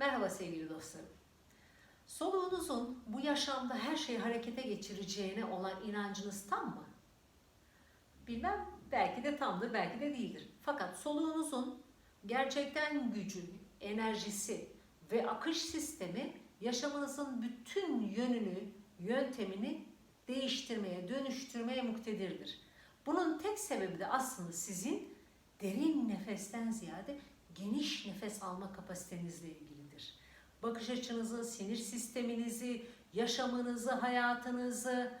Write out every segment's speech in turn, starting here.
Merhaba sevgili dostlarım. Soluğunuzun bu yaşamda her şeyi harekete geçireceğine olan inancınız tam mı? Bilmem, belki de tamdır, belki de değildir. Fakat soluğunuzun gerçekten gücü, enerjisi ve akış sistemi yaşamınızın bütün yönünü, yöntemini değiştirmeye, dönüştürmeye muktedirdir. Bunun tek sebebi de aslında sizin derin nefesten ziyade geniş nefes alma kapasitenizle ilgilidir. Bakış açınızı, sinir sisteminizi, yaşamınızı, hayatınızı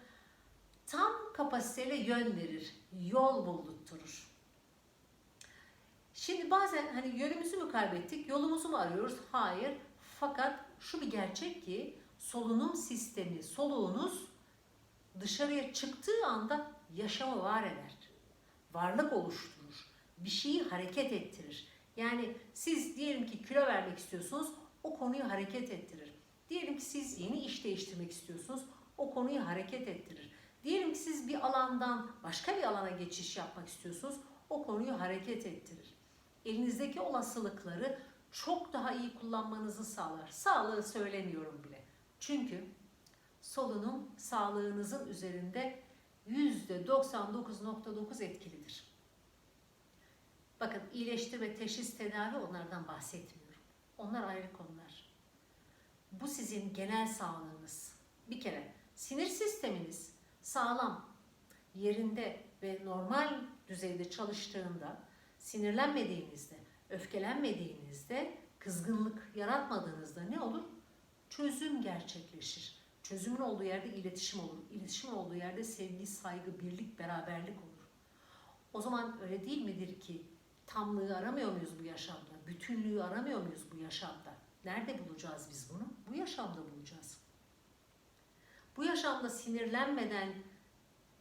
tam kapasiteyle yön verir, yol buldurtturur. Şimdi bazen hani yönümüzü mü kaybettik, yolumuzu mu arıyoruz? Hayır. Fakat şu bir gerçek ki solunum sistemi, soluğunuz dışarıya çıktığı anda yaşamı var eder. Varlık oluşturur. Bir şeyi hareket ettirir. Yani siz diyelim ki kilo vermek istiyorsunuz, o konuyu hareket ettirir. Diyelim ki siz yeni iş değiştirmek istiyorsunuz, o konuyu hareket ettirir. Diyelim ki siz bir alandan başka bir alana geçiş yapmak istiyorsunuz, o konuyu hareket ettirir. Elinizdeki olasılıkları çok daha iyi kullanmanızı sağlar. Sağlığı söylemiyorum bile. Çünkü solunum sağlığınızın üzerinde %99.9 etkilidir. Bakın iyileştirme, teşhis, tedavi onlardan bahsetmiyorum. Onlar ayrı konular. Bu sizin genel sağlığınız. Bir kere sinir sisteminiz sağlam, yerinde ve normal düzeyde çalıştığında, sinirlenmediğinizde, öfkelenmediğinizde, kızgınlık yaratmadığınızda ne olur? Çözüm gerçekleşir. Çözümün olduğu yerde iletişim olur. İletişim olduğu yerde sevgi, saygı, birlik, beraberlik olur. O zaman öyle değil midir ki tamlığı aramıyor muyuz bu yaşamda? Bütünlüğü aramıyor muyuz bu yaşamda? Nerede bulacağız biz bunu? Bu yaşamda bulacağız. Bu yaşamda sinirlenmeden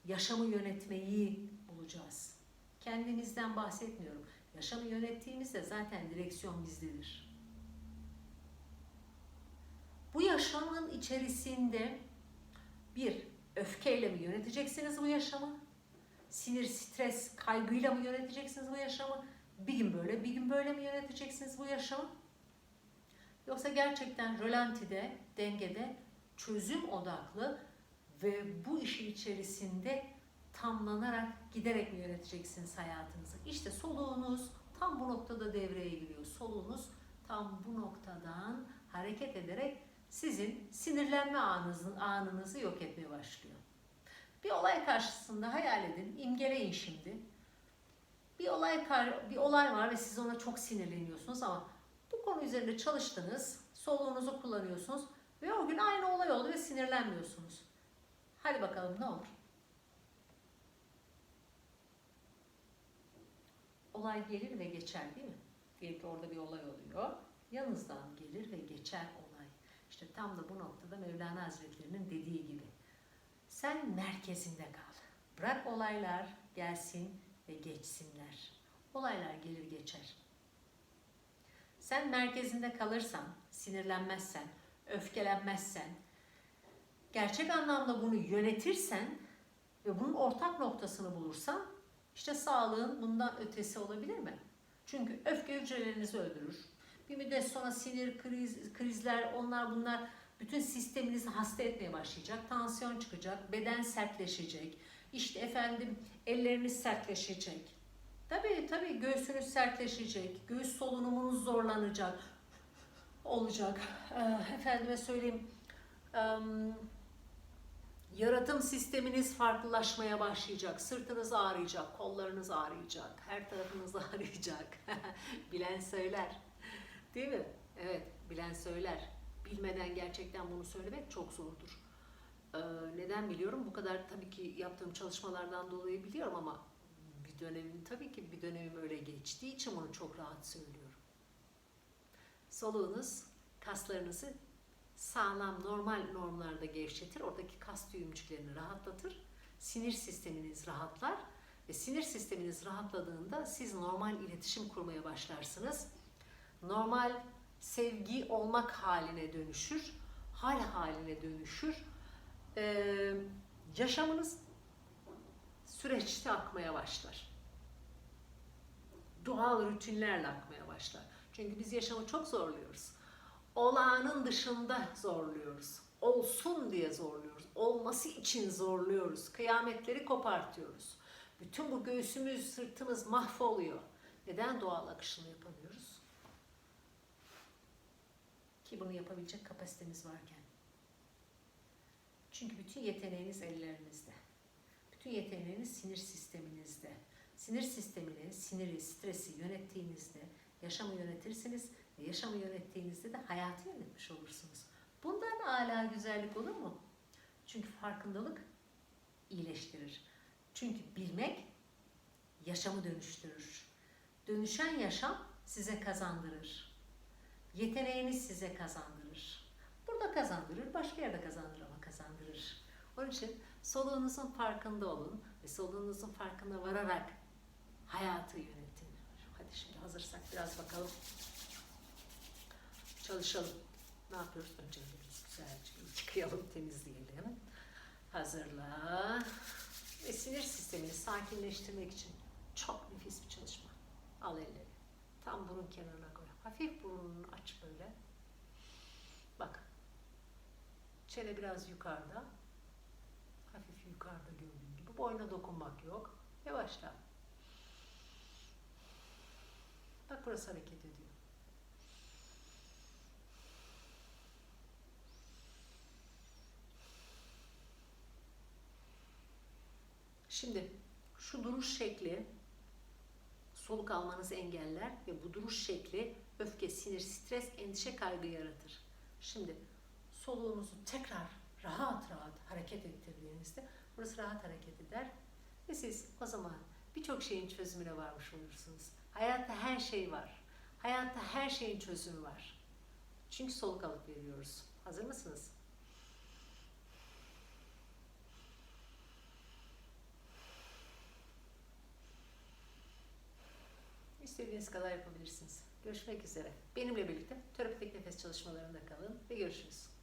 yaşamı yönetmeyi bulacağız. Kendimizden bahsetmiyorum. Yaşamı yönettiğimizde zaten direksiyon bizdedir. Bu yaşamın içerisinde bir, öfkeyle mi yöneteceksiniz bu yaşamı? Sinir, stres, kaygıyla mı yöneteceksiniz bu yaşamı? Bir gün böyle, bir gün böyle mi yöneteceksiniz bu yaşamı? Yoksa gerçekten rölantide, dengede, çözüm odaklı ve bu işin içerisinde tamlanarak giderek mi yöneteceksiniz hayatınızı? İşte soluğunuz tam bu noktada devreye giriyor. Soluğunuz tam bu noktadan hareket ederek sizin sinirlenme anınızın anınızı yok etmeye başlıyor. Bir olay karşısında hayal edin, imgeleyin şimdi. Bir olay bir olay var ve siz ona çok sinirleniyorsunuz ama bu konu üzerinde çalıştınız, soluğunuzu kullanıyorsunuz ve o gün aynı olay oldu ve sinirlenmiyorsunuz. Hadi bakalım ne olur? Olay gelir ve geçer değil mi? Diyelim ki orada bir olay oluyor. Yanınızdan gelir ve geçer olay. İşte tam da bu noktada Mevlana Hazretleri'nin dediği gibi. Sen merkezinde kal. Bırak olaylar gelsin ve geçsinler. Olaylar gelir geçer. Sen merkezinde kalırsan, sinirlenmezsen, öfkelenmezsen, gerçek anlamda bunu yönetirsen ve bunun ortak noktasını bulursan işte sağlığın bundan ötesi olabilir mi? Çünkü öfke hücrelerinizi öldürür. Bir müddet sonra sinir, kriz, krizler, onlar bunlar bütün sisteminizi hasta etmeye başlayacak. Tansiyon çıkacak, beden sertleşecek. İşte efendim elleriniz sertleşecek. Tabii tabii göğsünüz sertleşecek. Göğüs solunumunuz zorlanacak. Olacak. Ee, efendime söyleyeyim. yaratım sisteminiz farklılaşmaya başlayacak. Sırtınız ağrıyacak, kollarınız ağrıyacak, her tarafınız ağrıyacak. Bilen söyler. Değil mi? Evet, bilen söyler. Bilmeden gerçekten bunu söylemek çok zordur. Neden biliyorum? Bu kadar tabii ki yaptığım çalışmalardan dolayı biliyorum ama bir dönemim tabii ki bir dönemim öyle geçtiği için bunu çok rahat söylüyorum. Soluğunuz kaslarınızı sağlam normal normlarda gevşetir. Oradaki kas düğümcüklerini rahatlatır. Sinir sisteminiz rahatlar ve sinir sisteminiz rahatladığında siz normal iletişim kurmaya başlarsınız. Normal sevgi olmak haline dönüşür, hal haline dönüşür. Ee, yaşamınız süreçte akmaya başlar. Doğal rutinlerle akmaya başlar. Çünkü biz yaşamı çok zorluyoruz. olağanın dışında zorluyoruz. Olsun diye zorluyoruz. Olması için zorluyoruz. Kıyametleri kopartıyoruz. Bütün bu göğsümüz, sırtımız mahvoluyor. Neden doğal akışını yapamıyoruz? Ki bunu yapabilecek kapasitemiz varken. Çünkü bütün yeteneğiniz ellerinizde. Bütün yeteneğiniz sinir sisteminizde. Sinir sistemini, siniri, stresi yönettiğinizde yaşamı yönetirsiniz ve yaşamı yönettiğinizde de hayatı yönetmiş olursunuz. Bundan âlâ güzellik olur mu? Çünkü farkındalık iyileştirir. Çünkü bilmek yaşamı dönüştürür. Dönüşen yaşam size kazandırır. Yeteneğiniz size kazandırır. Burada kazandırır, başka yerde kazandırır ama kazandırır. Onun için soluğunuzun farkında olun ve soluğunuzun farkına vararak hayatı yönetin. Hadi şimdi hazırsak biraz bakalım. Çalışalım. Ne yapıyoruz? Önce güzelce yıkayalım, temizleyelim. Hazırla. Ve sinir sistemini sakinleştirmek için çok nefis bir çalışma. Al elleri. Tam burun kenarına koy. Hafif burnunu aç böyle. Bak. Çene biraz yukarıda. Hafif yukarıda gördüğün gibi. Boyna dokunmak yok. Yavaşla. Bak burası hareket ediyor. Şimdi şu duruş şekli soluk almanızı engeller ve bu duruş şekli öfke, sinir, stres, endişe, kaygı yaratır. Şimdi soluğunuzu tekrar rahat rahat hareket ettirdiğinizde burası rahat hareket eder ve siz o zaman birçok şeyin çözümüne varmış olursunuz. Hayatta her şey var. Hayatta her şeyin çözümü var. Çünkü soluk alıp veriyoruz. Hazır mısınız? İstediğiniz kadar yapabilirsiniz. Görüşmek üzere. Benimle birlikte terapötik nefes çalışmalarında kalın ve görüşürüz.